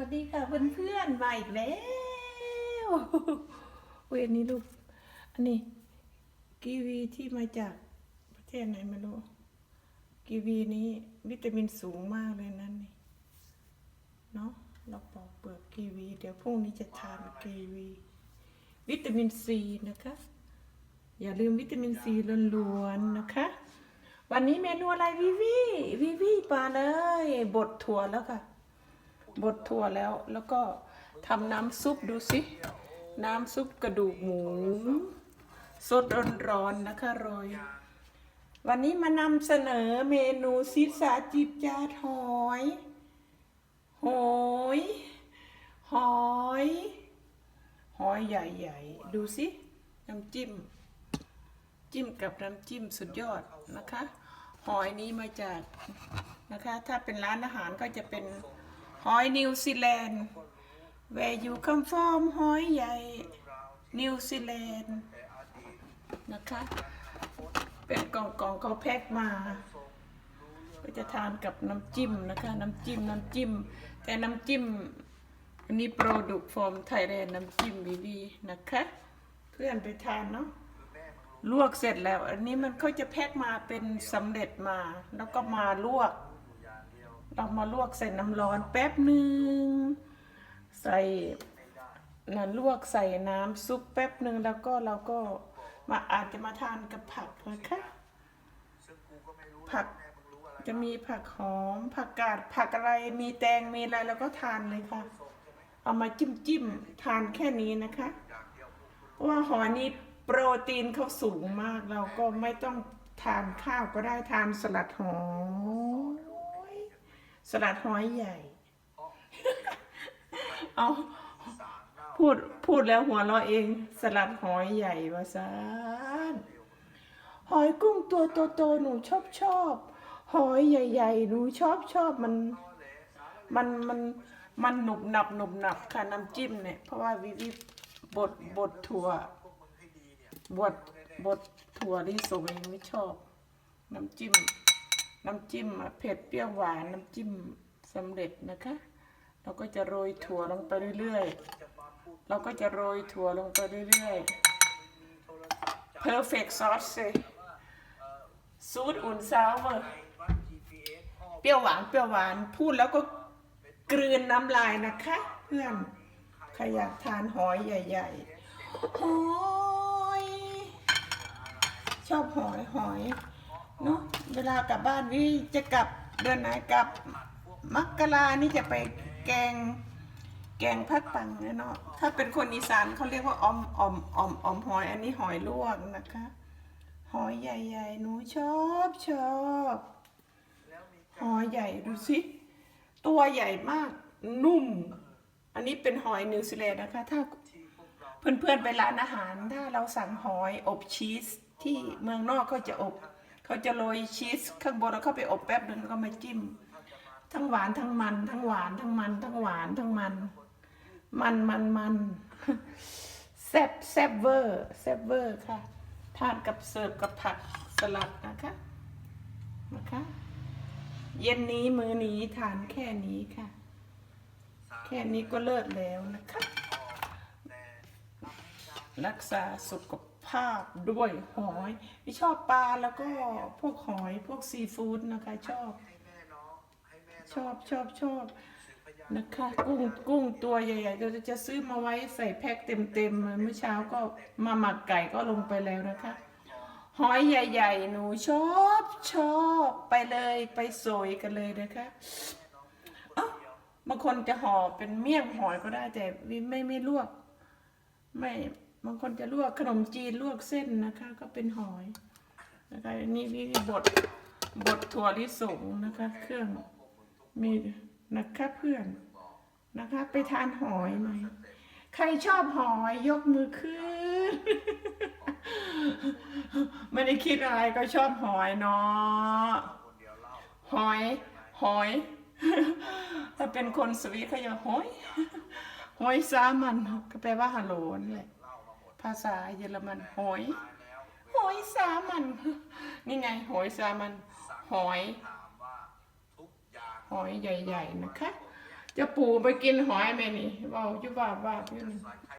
วัสดีค่ะเพื่อนๆมาอีกแล้วเวยอันนี้ลูก อันนี้กีวีที่มาจากประเทศไหนไม่รู้ กีวีนี้วิตามินสูงมากเลยนั่นนี่ เนาะเราปอกเปลือกกีวี เดี๋ยวพรุ่งนี้จะทานกีวี วิตามินซีนะคะ อย่าลืมวิตามินซีล้วนๆนะคะ วันนี้เมนูอะไรวิวีวิวีมาเลยบดถั่วแล้วค่ะ บดถั่วแล้ว แล้วก็ทำน้ำซุปดูสิ น้ำซุปกระดูกหมู สดร้อนๆนะคะโรยวันนี้มานำเสนอเมนูซิสาจิบจาหอยหอยหอยหอยใหญ่ๆ ดูสิ น้ำจิ้ม จิ้มกับน้ำจิ้มสุดยอดนะคะ หอยนี้มาจากนะคะ ถ้าเป็นร้านอาหารก็จะเป็น หอยนิวซีแลนด์ where you come from หอยใหญ่นิวซีแลนด์นะคะ เป็นกล่องกล่องเขาแพ็คมา ก็จะทานกับน้ำจิ้มนะคะ น้ำจิ้มน้ำจิ้ม แต่น้ำจิ้มอันนี้โปรดุกฟอร์มไทยแลนด์น้ำจิ้มบีบีนะคะ เพื่อนไปทานเนาะลวกเสร็จแล้ว อันนี้มันเขาจะแพ็คมาเป็นสำเร็จมา แล้วก็มาลวก เรามาลวกใส่น้ำร้อนแป๊บหนึ่งใส่นั่นลวกใส่น้ำซุปแป๊บหนึ่งแล้วก็เราก็มาอาจจะมาทานกับผักนะคะผักจะมีผักหอมผักกาดผักอะไรมีแตงมีอะไรแล้วก็ทานเลยค่ะ เอามาจิ้มจิ้มทานแค่นี้นะคะเพราะว่าหอยนี้โปรตีนเขาสูงมากเราก็ไม่ต้องทานข้าวก็ได้ทานสลัดหอย สลัดหอยใหญ่ เอาพูดพูดแล้วหัวเราะเอง สลัดหอยใหญ่วาซานหอยกุ้งตัวโตๆหนูชอบชอบหอยใหญ่ๆหนูชอบชอบมัน มันมันมันหนุบหนับหนุบหนับค่ะน้ำจิ้มเนี่ยเพราะว่าวิวิบดบดถั่วบดบดถั่วที่สมเองไม่ชอบ น้ำจิ้ม น้ำจิ้มเผ็ดเปรี้ยวหวานน้ำจิ้มสำเร็จนะคะ เราก็จะโรยถั่วลงไปเรื่อยๆ เราก็จะโรยถั่วลงไปเรื่อยๆ perfect sauce เลยซูดอุ่นซาวเวอร์เปรี้ยวหวานเปรี้ยวหวานพูดแล้วก็กลืนน้ำลายนะคะ เพื่อนใครอยากทานหอยใหญ่ๆหอย ชอบหอยหอย เนาะเวลากลับบ้านวิจะกลับเดือนไหนกลับมักกรานี่จะไปแกง แกงพักปังเนาะถ้าเป็นคนอีสานเขาเรียกว่าอมอมอมออมหอย อันนี้หอยลวกนะคะ หอยใหญ่ๆหนูชอบชอบหอยใหญ่ดูสิตัวใหญ่มากนุ่ม อันนี้เป็นหอยนิวซีแลนด์นะคะ ถ้าเพื่อนๆไปร้านอาหาร ถ้าเราสั่งหอยอบชีสที่เมืองนอกเขาจะอบ เขาจะโรยชีสข้างบนแล้วเขาไปอบแป๊บนึงแล้วก็มาจิ้ม ทั้งหวานทั้งมัน ทั้งหวานทั้งมัน ทั้งหวานทั้งมัน มันมันมันแซ่บแซ่บเวอร์แซ่บเวอร์ค่ะ ทานกับเสิร์ฟกับผักสลัดนะคะนะคะ เย็นนี้มื้อนี้ทานแค่นี้ค่ะ แค่นี้ก็เลิศแล้วนะคะ รักษาสุขภาพ ด้วยหอยที่ชอบปลาแล้วก็พวกหอยพวกซีฟู้ดนะคะ ชอบ ชอบชอบชอบนะคะ กุ้งกุ้งตัวใหญ่ๆเราจะซื้อมาไว้ใส่แพ็คเต็มๆเมื่อเช้าก็มาหมักไก่ก็ลงไปแล้วนะคะหอยใหญ่ ๆ หนูชอบชอบไปเลยไปโซยกันเลยนะคะเอ้าบางคนจะห่อเป็นเมี่ยงหอยก็ได้แต่วิไม่ไม่ลวก ไม่ บางคนจะลวกขนมจีนลวกเส้นนะคะ ก็เป็นหอยนะคะนนี่วิบดบดถั่วลิสงนะคะ เครื่องมีนะคะเพื่อนนะคะ ไปทานหอยหน่อยใครชอบหอยยกมือขึ้น ไม่ได้คิดอะไรก็ชอบหอยเนาะหอย หอย ถ้าเป็นคนสวีเขาจะหอย หอยสามันก็แปลว่าฮัลโหลนี่แหละ ภาษาเยอรมันหอย หอยสามัน นี่ไงหอยสามัน หอย หอยใหญ่ ๆ นะคะ จะปู่ไปกินหอยไหมนี่เว้าอยู่าบ้าอยู่นี่